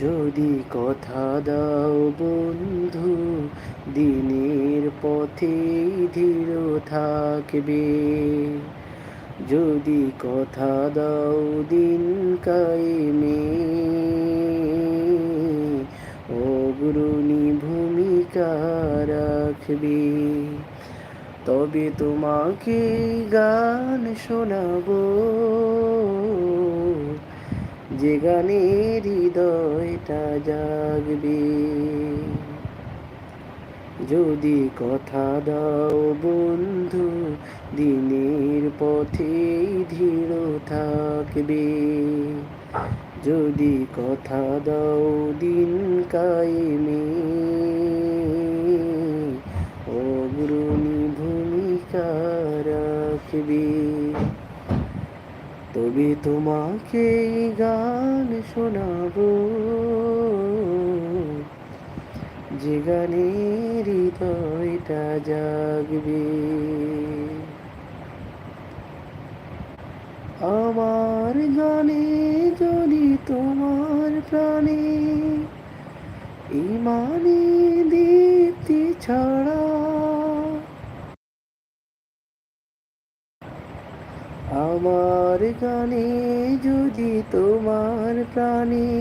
যদি কথা দাও বন্ধু, দিনের পথে ধীর থাকবে। যদি কথা দাও দিন কায়েমে, অগ্রণী ভূমিকা রাখবে। তবে তোমাকে গান শোনাবো। যে গানে হৃদয়টা জাগবে। যদি কথা দাও বন্ধু, দিনের পথে ধীর থাকবে। যদি কথা দাও দিন কায়েমে, অগ্রণী ভূমিকা রাখবে। তবে তোমাকে গান শোনাবো। যে গানে হৃদয়টা জাগবে। আমার গানে যদি তোমার প্রাণে ইমানে দীপ্তি ছড়া আমার যদি তোমার প্রাণে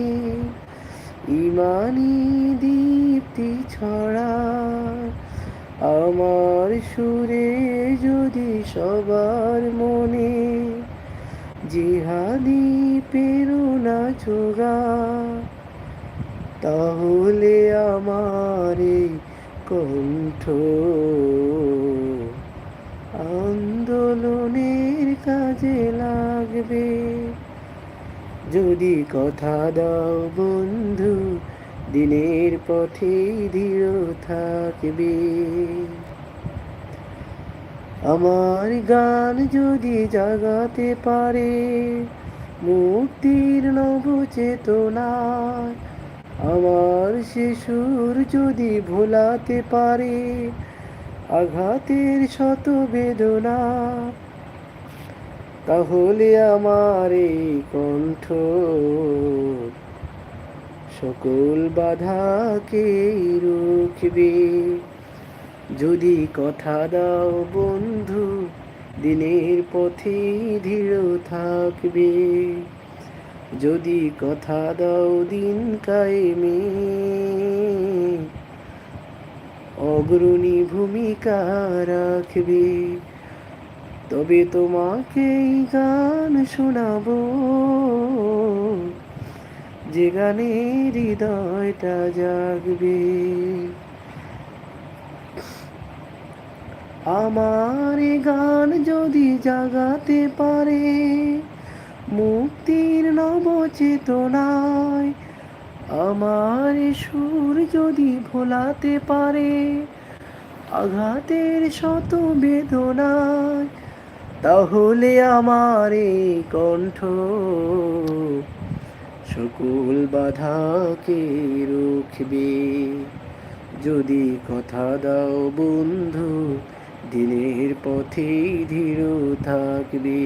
ইমানি দীপ্তি ছড়া আমার সুরে যদি সবার মনে জিহাদি প্রেরণা যোগা তাহলে আমার কণ্ঠ যদি কথা দাও বন্ধু, দিনের পথে ধীর থাকবে। আমার গান যদি জাগাতে পারে, মুক্তির নব চেতনা আমার শিশুর যদি ভোলাতে পারে, আঘাতের শত বেদনা। তাহলে আমার এই কণ্ঠ সকল বাধাকে রুখবে। যদি কথা দাও বন্ধু, দিনের পথে ধীর থাকবে। যদি কথা দাও দিন কায়েমে, অগ্রণী ভূমিকা রাখবে। তবে তোমাকে গান শোনাবো। যে গানে হৃদয়টা জাগবে। আমার গান যদি জাগাতে পারে, মুক্তির নব চেতনায় আমার সুর যদি ভোলাতে পারে, আঘাতের শত বেদনায় তাহলে আমার এই কণ্ঠ সকল বাধাকে রুখবে। যদি কথা দাও বন্ধু, দিনের পথে ধীর থাকবে।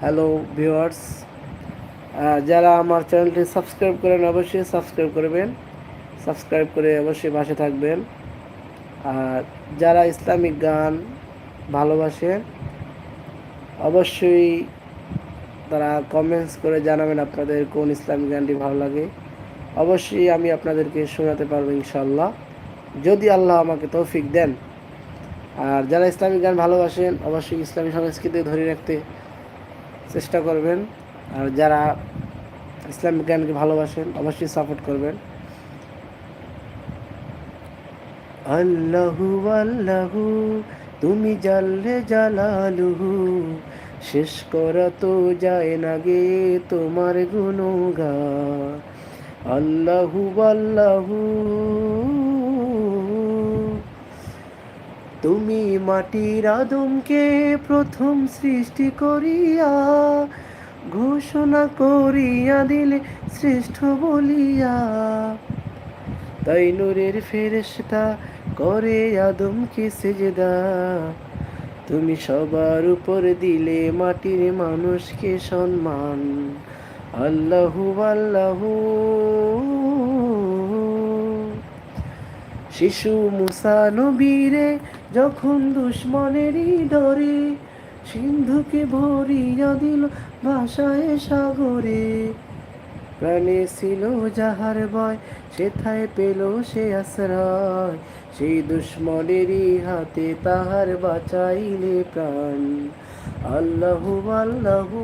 হ্যালো ভিওয়ার্স যারা আমার চ্যানেলটি সাবস্ক্রাইব করেন, অবশ্যই সাবস্ক্রাইব করবেন। সাবস্ক্রাইব করে অবশ্যই পাশে থাকবেন। আর যারা ইসলামিক গান ভালোবাসেন অবশ্যই তারা কমেন্টস করে জানাবেন আপনাদের কোন ইসলামিক গানটি ভালো লাগে। অবশ্যই আমি আপনাদেরকে শোনাতে পারব ইনশাল্লাহ যদি আল্লাহ আমাকে তৌফিক দেন। আর যারা ইসলামিক গান ভালোবাসেন, অবশ্যই ইসলামী সংস্কৃতি ধরে রাখতে চেষ্টা করবেন। আর যারা ইসলামিক গানকে ভালোবাসেন, অবশ্যই সাপোর্ট করবেন। আল্লাহু আল্লাহু তুমি জানলে জালালুহু শেষ করা তো যায় না গে তোমার গুণগা আল্লাহু আল্লাহু, তুমি মাটির আদমকে প্রথম সৃষ্টি করিয়া, ঘোষণা করিয়া দিলে শ্রেষ্ঠ বলিয়া। তাই নূরের ফেরেশতা করে আদমকে সেজদা? তুমি সবার উপর দিলে মাটির মানুষকে সম্মান। আল্লাহু আল্লাহু। শিশু মুসা নবীরে যখন দুশ্মনেরই ডরে সিন্ধুকে ভরিয়া দিল ভাষায় সাগরে, প্রাণে ছিল যাহার ভয়, সেথায় পেল সে আশ্রয়। সেই দুশ্মনেরই হাতে তাহার বাঁচাইলে প্রাণ। আল্লাহু আল্লাহু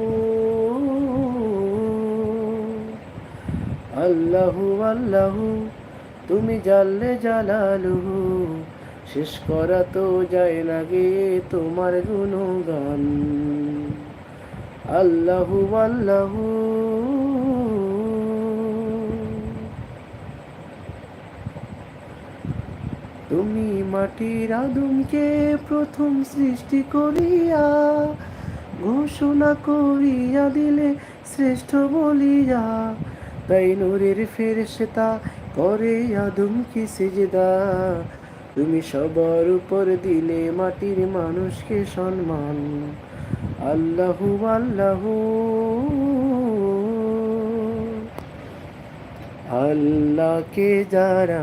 আল্লাহু আল্লাহু, তুমি জানলে জালালুহু, শেষ করা তো যায় না গে তোমার গুণগান। আল্লাহু আল্লাহু তুমি মাটির আদমকে প্রথম সৃষ্টি করিয়া ঘোষণা করিয়া দিলে শ্রেষ্ঠ বলিয়া, তাই নূরের ফেরেশতা করে আদমকে সেজদা। তুমি সবার উপর দিলে মাটির মানুষকে সম্মান। আল্লাহু আল্লাহু। আল্লাহকে যারা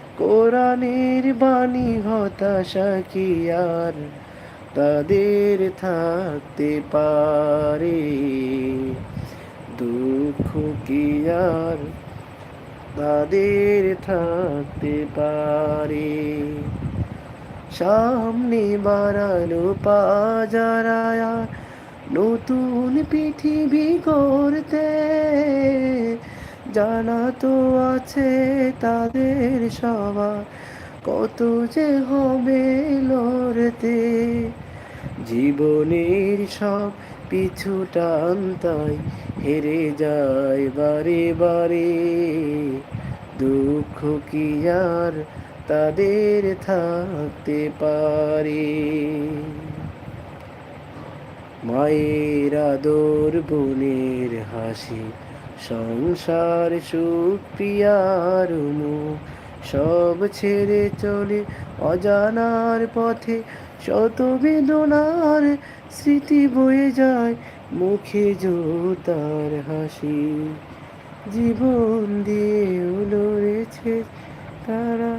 কোরআনের বাণী হতাশা কি আর তাদের থাকতে পারে? দুঃখ কি আর তাদের থাকতে পারে? সামনে বাড়ানো পাজারায়া নতুন পৃথিবী করতে জানা তো আছে তাদের সবার কত যে হবে লড়তে। জীবনের সব পিছু টানতাই হেরে যায় বারে বারে। দুঃখ কি আর তাদের থাকতে পারে? মায়ের আদর, বোনের হাসি সংসার মুখ সব ছেড়ে চলে অজানার পথে শত বেদনার স্মৃতি বয়ে যায় মুখে জোতার হাসি। জীবন দিয়ে লড়েছে তারা।